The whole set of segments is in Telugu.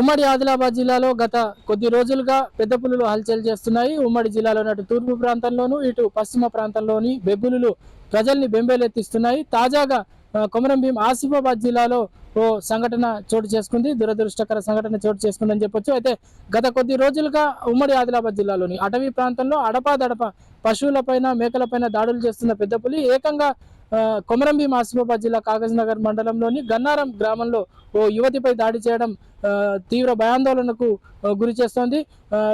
ఉమ్మడి ఆదిలాబాద్ జిల్లాలో గత కొద్ది రోజులుగా పెద్ద పులులు హల్చల్ చేస్తున్నాయి. ఉమ్మడి జిల్లాలోని అటు తూర్పు ప్రాంతంలోనూ ఇటు పశ్చిమ ప్రాంతంలోని బెబ్బులులు ప్రజల్ని బెంబేలెత్తిస్తున్నాయి. తాజాగా కొమరం భీం ఆసిఫాబాద్ జిల్లాలో ఓ సంఘటన చోటు చేసుకుంది. దురదృష్టకర సంఘటన చోటు చేసుకుందని చెప్పొచ్చు. అయితే గత కొద్ది రోజులుగా ఉమ్మడి ఆదిలాబాద్ జిల్లాలోని అటవీ ప్రాంతంలో అడపాదడప పశువులపైన మేకలపైన దాడులు చేస్తున్న పెద్ద పులి ఏకంగా ఆ, కొమరం ఆసిఫాబాద్ జిల్లా కాగజ్ నగర్ మండలంలోని గన్నారం గ్రామంలో ఓ యువతిపై దాడి చేయడం తీవ్ర భయాందోళనకు గురి చేస్తోంది.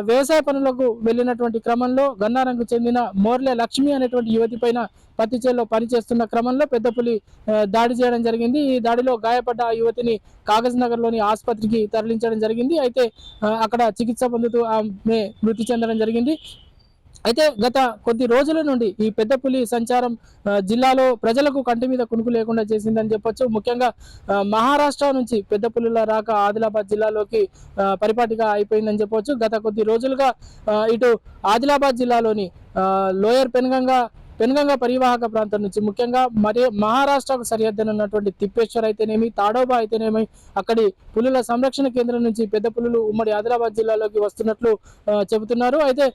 వ్యవసాయ పనులకు వెళ్ళినటువంటి క్రమంలో గన్నారంకు చెందిన మోర్లే లక్ష్మి అనేటువంటి యువతి పైన పత్తి చేల్లో పనిచేస్తున్న క్రమంలో పెద్దపులి దాడి చేయడం జరిగింది. ఈ దాడిలో గాయపడ్డ ఆ యువతిని కాగజ్నగర్లోని ఆసుపత్రికి తరలించడం జరిగింది. అయితే అక్కడ చికిత్స పొందుతూ ఆమె మృతి చెందడం జరిగింది. అయితే గత కొద్ది రోజుల నుండి ఈ పెద్ద పులి సంచారం జిల్లాలో ప్రజలకు కంటి మీద కునుకు లేకుండా చేసిందని చెప్పొచ్చు. ముఖ్యంగా మహారాష్ట్ర నుంచి పెద్దపులుల రాక ఆదిలాబాద్ జిల్లాలోకి పరిపాటిగా అయిపోయిందని చెప్పొచ్చు. గత కొద్ది రోజులుగా ఇటు ఆదిలాబాద్ జిల్లాలోని లోయర్ పెనుగంగా పెనుగంగ పరివాహక ప్రాంతం నుంచి ముఖ్యంగా మరి మహారాష్ట్రకు సరిహద్దున ఉన్నటువంటి తిప్పేశ్వర్ అయితేనేమి తాడోబా అయితేనేమి అక్కడి పులుల సంరక్షణ కేంద్రం నుంచి పెద్ద పులులు ఉమ్మడి ఆదిలాబాద్ జిల్లాలోకి వస్తున్నట్లు చెబుతున్నారు. అయితే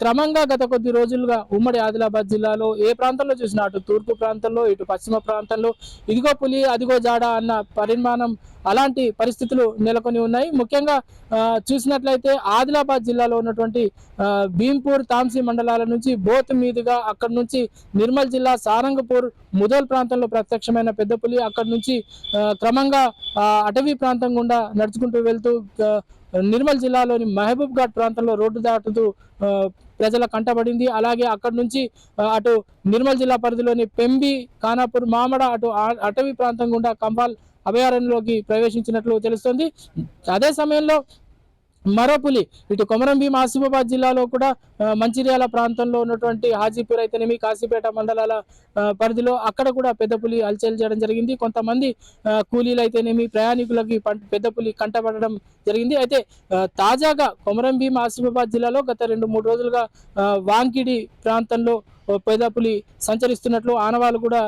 క్రమంగా గత కొద్ది రోజులుగా ఉమ్మడి ఆదిలాబాద్ జిల్లాలో ఏ ప్రాంతంలో చూసినా అటు తూర్పు ప్రాంతంలో ఇటు పశ్చిమ ప్రాంతంలో ఇదిగో పులి అదిగో జాడ అన్న పరిమాణం అలాంటి పరిస్థితులు నెలకొని ఉన్నాయి. ముఖ్యంగా చూసినట్లయితే ఆదిలాబాద్ జిల్లాలో ఉన్నటువంటి భీంపూర్ తాంసీ మండలాల నుంచి బోత్ మీదుగా అక్కడి నుంచి నిర్మల్ జిల్లా సారంగపూర్ ముదోల్ ప్రాంతంలో ప్రత్యక్షమైన పెద్ద పులి అక్కడి నుంచి క్రమంగా అటవీ ప్రాంతం గుండా నడుచుకుంటూ వెళ్తూ నిర్మల్ జిల్లాలోని మహబూబ్ ఘాట్ ప్రాంతంలో రోడ్డు దాటుతూ ప్రజల కంటబడింది. అలాగే అక్కడి నుంచి అటు నిర్మల్ జిల్లా పరిధిలోని పెంబి ఖానాపూర్ మామడ అటు అటవీ ప్రాంతం గుండా కంపాల్ అభయారణ్యంలోకి ప్రవేశించినట్లు తెలుస్తోంది. అదే సమయంలో మరోపులి ఇటు కొమరం భీం ఆసిఫాబాద్ జిల్లాలో కూడా మంచిర్యాల ప్రాంతంలో ఉన్నటువంటి హాజీపూర్ అయితేనేమి కాశీపేట మండలాల పరిధిలో అక్కడ కూడా పెద్ద పులి అలచేలు చేయడం జరిగింది. కొంతమంది కూలీలు అయితేనేమి ప్రయాణికులకి పెద్ద పులి కంటపడడం జరిగింది. అయితే తాజాగా కొమరం భీం ఆసిఫాబాద్ జిల్లాలో గత రెండు మూడు రోజులుగా వాంకిడి ప్రాంతంలో పెద్ద పులి సంచరిస్తున్నట్లు ఆనవాలు కూడా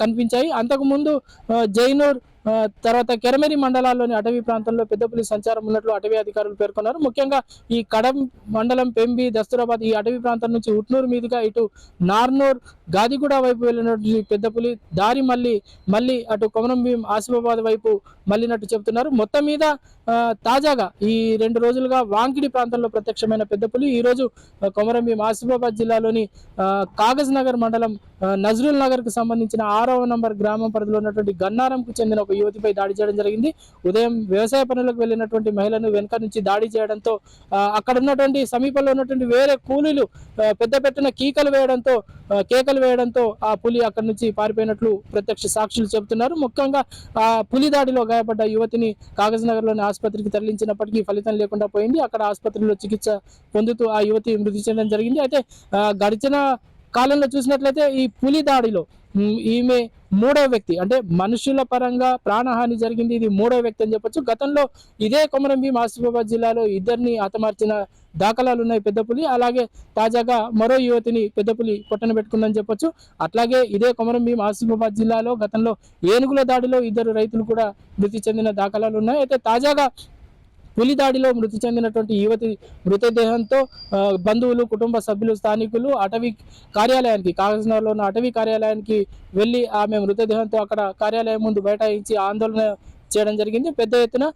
కనిపించాయి. అంతకుముందు జైనూర్ తర్వాత కెరమెరి మండలాల్లోని అటవీ ప్రాంతంలో పెద్దపులి సంచారం ఉన్నట్లు అటవీ అధికారులు పేర్కొన్నారు. ముఖ్యంగా ఈ కడం మండలం పెంబి దస్తూరాబాద్ ఈ అటవీ ప్రాంతం నుంచి ఉట్నూరు మీదుగా ఇటు నార్నూర్ గాదిగూడ వైపు వెళ్ళినటువంటి పెద్దపులి దారి మళ్ళీ మళ్ళీ అటు కొమరం భీం ఆసిఫాబాద్ వైపు మళ్ళినట్టు చెబుతున్నారు. మొత్తం మీద తాజాగా ఈ రెండు రోజులుగా వాంకిడి ప్రాంతంలో ప్రత్యక్షమైన పెద్ద పులి ఈ కొమరం భీం ఆసిఫాబాద్ జిల్లాలోని కాగజ్ నగర్ మండలం నజ్రుల్ నగర్కు సంబంధించిన ఆరవ నంబర్ గ్రామం పరిధిలో ఉన్నటువంటి గన్నారంకు చెందిన ఒక యువతిపై దాడి చేయడం జరిగింది. ఉదయం వ్యవసాయ పనులకు వెళ్ళినటువంటి మహిళను వెనుక నుంచి దాడి చేయడంతో అక్కడ ఉన్నటువంటి సమీపంలో ఉన్నటువంటి వేరే కూలీలు పెద్ద పెట్టిన కీకలు వేయడంతో కేకలు వేయడంతో ఆ పులి అక్కడి నుంచి పారిపోయినట్లు ప్రత్యక్ష సాక్షులు చెబుతున్నారు. ముఖ్యంగా ఆ పులి దాడిలో గాయపడ్డ యువతిని కాగజ్ నగర్లోని ఆసుపత్రికి తరలించినప్పటికీ ఫలితం లేకుండా పోయింది. అక్కడ ఆసుపత్రిలో చికిత్స పొందుతూ ఆ యువతి మృతి చెందడం జరిగింది. అయితే గడిచిన కాలంలో చూసినట్లయితే ఈ పులి దాడిలో ఈమె మూడో వ్యక్తి. అంటే మనుషుల పరంగా ప్రాణహాని జరిగింది ఇది మూడో వ్యక్తి అని చెప్పొచ్చు. గతంలో ఇదే కొమరం భీం ఆసిఫాబాద్ జిల్లాలో ఇద్దరిని హతమార్చిన దాఖలాలు ఉన్నాయి పెద్ద పులి. అలాగే తాజాగా మరో యువతిని పెద్ద పులి పొట్టన పెట్టుకుందని చెప్పొచ్చు. అట్లాగే ఇదే కొమరం భీం ఆసిఫాబాద్ జిల్లాలో గతంలో ఏనుగుల దాడిలో ఇద్దరు రైతులు కూడా మృతి చెందిన దాఖలాలు ఉన్నాయి. అయితే తాజాగా పులి దాడిలో మృతి చెందినటువంటి యువతి మృతదేహంతో బంధువులు కుటుంబ సభ్యులు స్థానికులు అటవీ కార్యాలయానికి కాగజ్నగర్లో ఉన్న అటవీ కార్యాలయానికి వెళ్ళి ఆమె మృతదేహంతో అక్కడ కార్యాలయం ముందు బైఠాయించి ఆందోళన చేయడం జరిగింది. పెద్ద ఎత్తున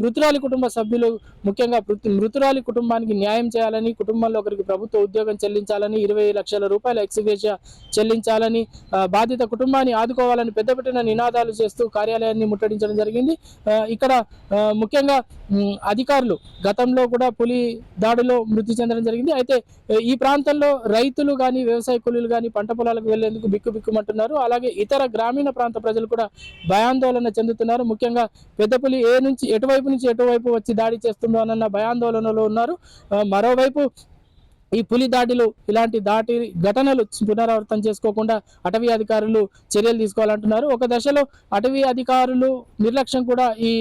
మృతురాలి కుటుంబ సభ్యులు ముఖ్యంగా మృతురాలి కుటుంబానికి న్యాయం చేయాలని కుటుంబంలో ఒకరికి ప్రభుత్వ ఉద్యోగం చెల్లించాలని ఇరవై లక్షల రూపాయల ఎక్స్గ్రేషియా చెల్లించాలని బాధిత కుటుంబాన్ని ఆదుకోవాలని పెద్ద పెట్టిన నినాదాలు చేస్తూ కార్యాలయాన్ని ముట్టడించడం జరిగింది. ఇక్కడ ఆ, ముఖ్యంగా అధికారులు గతంలో కూడా పులి దాడిలో మృతి చెందడం జరిగింది. అయితే ఈ ప్రాంతంలో రైతులు కానీ వ్యవసాయ కూలీలు కానీ పంట పొలాలకు వెళ్ళేందుకు బిక్కు బిక్కుమంటున్నారు. అలాగే ఇతర గ్రామీణ ప్రాంత ప్రజలు కూడా భయాందోళన చెందుతున్నారు. ముఖ్యంగా పెద్దపులి ఏ నుంచి ఎటువైపు నుంచి ఎటువైపు వచ్చి దాడి చేస్తుందో అన్న భయాందోళనలో ఉన్నారు. మరోవైపు ఈ పులి దాడిలు ఇలాంటి దాటి ఘటనలు పునరావృతం చేసుకోకుండా అటవీ అధికారులు చర్యలు తీసుకోవాలంటున్నారు. ఒక దశలో అటవీ అధికారులు నిర్లక్ష్యం కూడా ఈ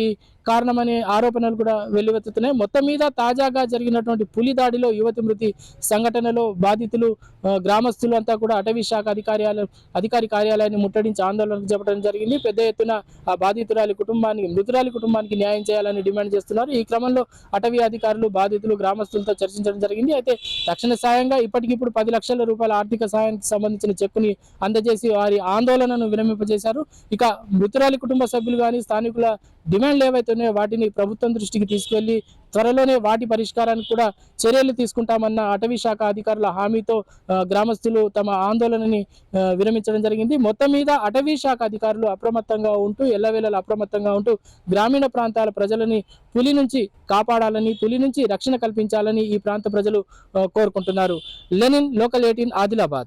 కారణమనే ఆరోపణలు కూడా వెల్లువెత్తుతున్నాయి. మొత్తం మీద తాజాగా జరిగినటువంటి పులి దాడిలో యువతి మృతి సంఘటనలో బాధితులు గ్రామస్తులు అంతా కూడా అటవీ శాఖ అధికార్యాలయం అధికారి కార్యాలయాన్ని ముట్టడించి ఆందోళనకు చెప్పడం జరిగింది. పెద్ద ఎత్తున ఆ బాధితురాలి కుటుంబానికి మృతురాలి కుటుంబానికి న్యాయం చేయాలని డిమాండ్ చేస్తున్నారు. ఈ క్రమంలో అటవీ అధికారులు బాధితులు గ్రామస్తులతో చర్చించడం జరిగింది. అయితే తక్షణ సాయంగా ఇప్పటికిప్పుడు పది లక్షల రూపాయల ఆర్థిక సాయానికి సంబంధించిన చెక్కుని అందజేసి వారి ఆందోళనను విరమింపజేశారు. ఇక మృతురాలి కుటుంబ సభ్యులు కానీ స్థానికుల డిమాండ్లు ఏవైతే ఉన్నాయో వాటిని ప్రభుత్వం దృష్టికి తీసుకెళ్ళి త్వరలోనే వాటి పరిష్కారానికి కూడా చర్యలు తీసుకుంటామన్న అటవీ శాఖ అధికారుల హామీతో గ్రామస్తులు తమ ఆందోళనని విరమించడం జరిగింది. మొత్తం మీద అటవీ శాఖ అధికారులు అప్రమత్తంగా ఉంటూ ఎల్లవేళలు అప్రమత్తంగా ఉంటూ గ్రామీణ ప్రాంతాల ప్రజలని పులి నుంచి కాపాడాలని పులి నుంచి రక్షణ కల్పించాలని ఈ ప్రాంత ప్రజలు కోరుకుంటున్నారు. Lenin local eighteen Adilabad.